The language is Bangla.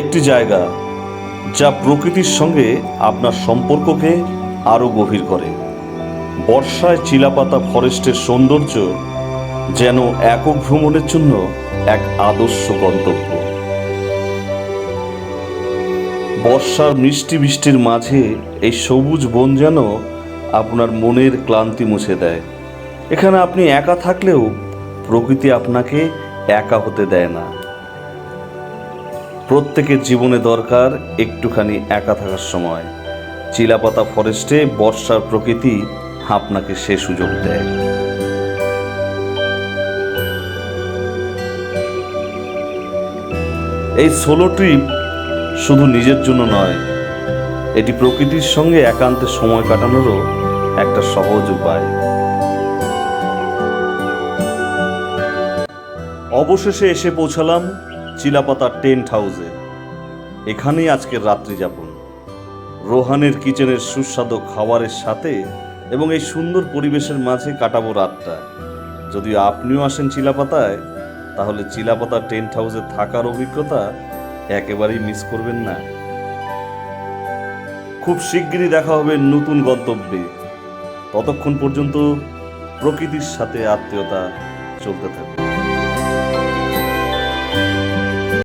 একটি জায়গা যা প্রকৃতির সঙ্গে আপনার সম্পর্ককে আরও গভীর করে। বর্ষায় চিলাপাতা ফরেস্টের সৌন্দর্য যেন একক ভ্রমণের জন্য এক আদর্শ গন্তব্য। বর্ষার মিষ্টি বৃষ্টির মাঝে এই সবুজ বন যেন আপনার মনের ক্লান্তি মুছে দেয়। এখানে আপনি একা থাকলেও প্রকৃতি আপনাকে একা হতে দেয় না। প্রত্যেকের জীবনে দরকার একটুখানি একা থাকার সময়। চিলাপাতা ফরেস্টে বর্ষার প্রকৃতি আপনাকে সে সুযোগ দেয়। এই সোলো ট্রিপ শুধু নিজের জন্য নয়, এটি প্রকৃতির সঙ্গে একান্তে সময় কাটানোরও একটা সহজ উপায়। অবশেষে এসে পৌঁছালাম চিলাপাতা টেন্ট হাউসে। এখানেই আজকের রাত্রি যাপন। রোহানের কিচেনের সুস্বাদু খাবারের সাথে এবং এই সুন্দর পরিবেশের মাঝে কাটাবো রাতটা। যদি আপনিও আসেন চিলাপাতায়, তাহলে চিলাপাতা টেন্ট হাউসে থাকার অভিজ্ঞতা একেবারেই মিস করবেন না। খুব শিগগিরই দেখা হবে নতুন গন্তব্যে। ততক্ষণ পর্যন্ত প্রকৃতির সাথে আত্মীয়তা চলতে থাকবে